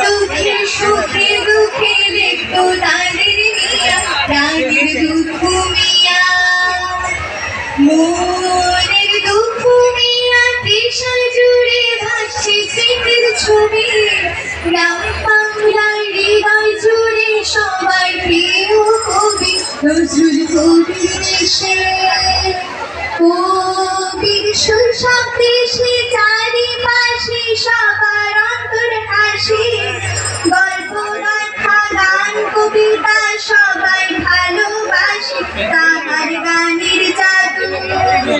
দুঃখে সুখে দুঃখে দেখতো তাদের মিয়া তাদের দুঃখ মিয়া। মনের দুঃখ মিয়া পেশা জুড়ে ভাসছে স্মৃতির ছবি। গ্রাম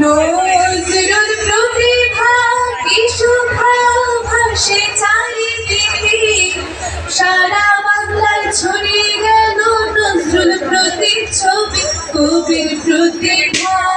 নজরুল প্রতিভা কি শোভা ভাসে সারা বাংলায় ছড়িয়ে গেল নজরুল কবির প্রতিভা